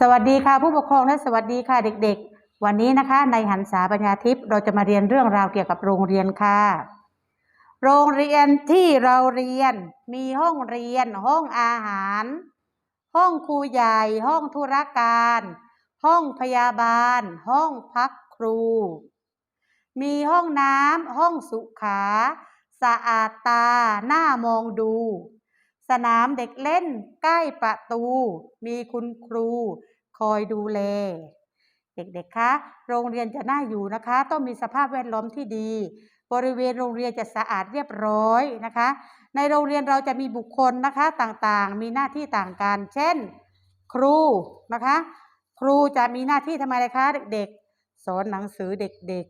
สวัสดีค่ะผู้ปกครองและสวัสดีค่ะเด็กๆ วันนี้นะคะในหันษาปัญญาทิพย์เราจะมาเรียนเรื่องราวเกี่ยวกับโรงเรียนค่ะ โรงเรียนที่เราเรียน มีห้องเรียน ห้องอาหาร ห้องครูใหญ่ ห้องธุรการ ห้องพยาบาล ห้องพักครู มีห้องน้ำห้องสุขา สะอาดตาหน้ามองดู สนามเด็กเล่นใกล้ประตู มีคุณครู คอยดูแล เด็กๆ คะ โรงเรียนจะน่าอยู่นะคะ ต้องมีสภาพแวดล้อมที่ดี บริเวณโรงเรียนจะสะอาดเรียบร้อยนะคะ ในโรงเรียนเราจะมีบุคคลนะคะต่างๆ มีหน้าที่ต่างกัน เช่น ครูนะคะ ครูจะมีหน้าที่ทำอะไรคะ เด็กๆ สอนหนังสือเด็ก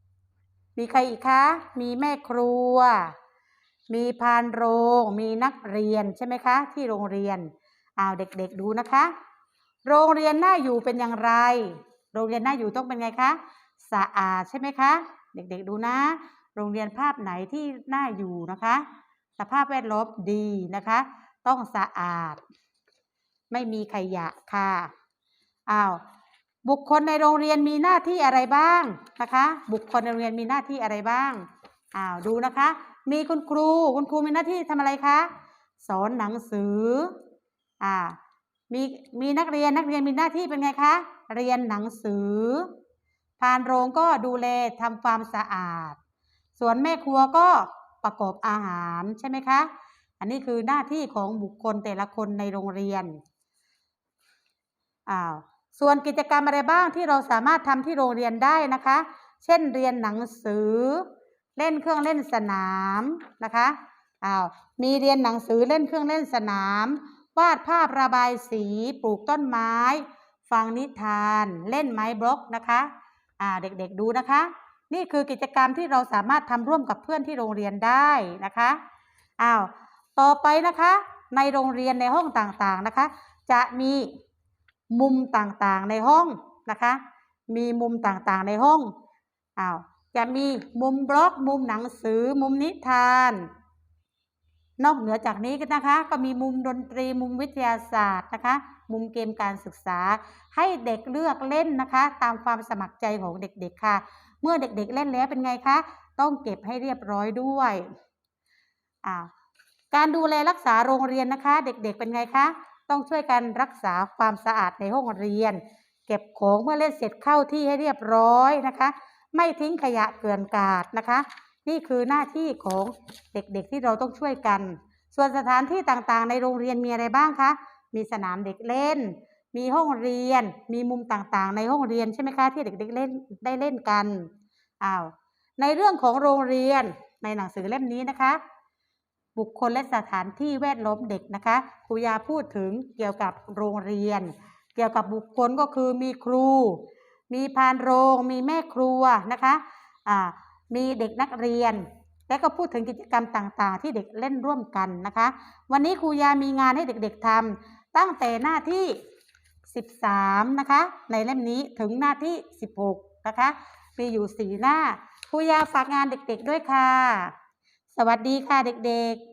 ๆ มีใครอีกคะ มีแม่ครัว มีพานโรง มีนักเรียนใช่ไหมคะ ที่โรงเรียนอ้าวเด็กๆดูนะคะ โรงเรียนน่าอยู่เป็นอย่างไร โรงเรียนน่าอยู่ต้องเป็นไงคะสะอาดใช่ไหมคะ เด็กๆดูนะ โรงเรียนภาพไหนที่น่าอยู่นะคะ สภาพแวดล้อมดีนะคะ ต้องสะอาด ไม่มีขยะค่ะอ้าวบุคคลในโรงเรียนมีหน้าที่อะไรบ้างนะคะ บุคคลในโรงเรียนมีหน้าที่อะไรบ้างอ้าวดูนะคะ มีคุณครู คุณครูมีหน้าที่ทำอะไรคะ สอนหนังสือ อ่า มีมีนักเรียนนักเรียนมีหน้าที่เป็นไงคะ เรียนหนังสือ พานโรงก็ดูแลทำความสะอาด ส่วนแม่ครัวก็ประกอบอาหารใช่ไหมคะ อันนี้คือหน้าที่ของบุคคลแต่ละคนในโรงเรียน อ้าว ส่วนกิจกรรมอะไรบ้างที่เราสามารถทำที่โรงเรียนได้นะคะ เช่นเรียนหนังสือ เล่นเครื่องเล่นสนามนะคะอ้าวมีเรียนหนังสือเล่นเครื่องเล่นสนาม วาดภาพระบายสีปลูกต้นไม้ ฟังนิทาน เล่นไม้บล็อกนะคะอ่าเด็กๆดูนะคะ นี่คือกิจกรรมที่เราสามารถทำร่วมกับเพื่อนที่โรงเรียนได้นะคะอ้าวต่อไปนะคะในโรงเรียนในห้องต่างๆนะคะ จะมีมุมต่างๆในห้องนะคะ มีมุมต่างๆในห้องอ้าว จะมีมุมบล็อกมุมหนังสือมุมนิทาน นอกเหนือจากนี้ก็นะคะ ก็มีมุมดนตรีมุมวิทยาศาสตร์นะคะ มุมเกมการศึกษา ให้เด็กเลือกเล่นนะคะ ตามความสมัครใจของเด็กๆค่ะ เมื่อเด็กๆเล่นแล้วเป็นไงคะ ต้องเก็บให้เรียบร้อยด้วยอ่าการดูแลรักษาโรงเรียนนะคะ เด็กๆเป็นไงคะ ต้องช่วยกันรักษาความสะอาดในห้องเรียน เก็บของเมื่อเล่นเสร็จเข้าที่ให้เรียบร้อยนะคะ ไม่ทิ้งขยะเกลื่อนกาดนะคะ นี่คือหน้าที่ของเด็กๆที่เราต้องช่วยกัน ส่วนสถานที่ต่างๆ ในโรงเรียนมีอะไรบ้างคะ มีสนามเด็กเล่น มีห้องเรียน มีมุมต่างๆ ในห้องเรียนใช่ไหมคะที่เด็กๆเล่นได้เล่นกันอ้าวในเรื่องของโรงเรียนในหนังสือเล่มนี้นะคะ บุคคลและสถานที่แวดล้อมเด็กนะคะครูยาพูดถึงเกี่ยวกับโรงเรียน เกี่ยวกับบุคคลก็คือมีครู มีพานโรง มีแม่ครัวนะคะอ่ามีเด็กนักเรียน และก็พูดถึงกิจกรรมต่างๆ ที่เด็กเล่นร่วมกันนะคะ วันนี้ครูยามีงานให้เด็กๆทำตั้งแต่หน้าที่ 13 นะคะ ในเล่มนี้ถึงหน้าที่ 16 นะคะ มีอยู่4หน้าครูยาฝากงานเด็กๆด้วยค่ะ สวัสดีค่ะเด็กๆ